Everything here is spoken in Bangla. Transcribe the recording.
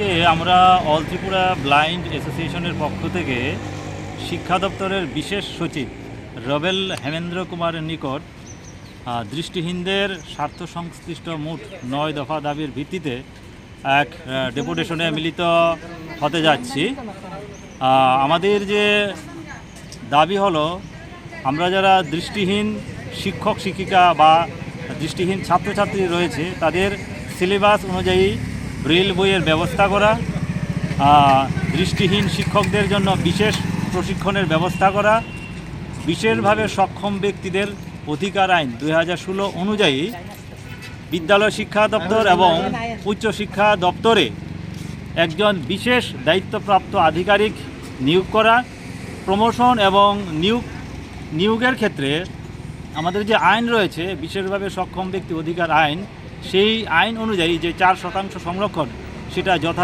আজকে আমরা অল ত্রিপুরা ব্লাইন্ড অ্যাসোসিয়েশনের পক্ষ থেকে শিক্ষা দপ্তরের বিশেষ সচিব রবেল হেমেন্দ্র কুমারের নিকট দৃষ্টিহীনদের স্বার্থ সংশ্লিষ্ট মোট নয় দফা দাবির ভিত্তিতে এক ডেপুটেশনে মিলিত হতে যাচ্ছি। আমাদের যে দাবি হলো, আমরা যারা দৃষ্টিহীন শিক্ষক, শিক্ষিকা বা দৃষ্টিহীন ছাত্রছাত্রী রয়েছে, তাদের সিলেবাস অনুযায়ী ব্রেল বইয়ের ব্যবস্থা করা দৃষ্টিহীন শিক্ষকদের জন্য বিশেষ প্রশিক্ষণের ব্যবস্থা করা, বিশেষভাবে সক্ষম ব্যক্তিদের অধিকার আইন দু হাজার ষোলো অনুযায়ী বিদ্যালয় শিক্ষা দপ্তর এবং উচ্চশিক্ষা দপ্তরে একজন বিশেষ দায়িত্বপ্রাপ্ত আধিকারিক নিয়োগ করা, প্রমোশন এবং নিয়োগ, নিয়োগের ক্ষেত্রে আমাদের যে আইন রয়েছে, বিশেষভাবে সক্ষম ব্যক্তি অধিকার আইন সেই আইন অনুযায়ী যে চার শতাংশ সংরক্ষণ সেটা যথা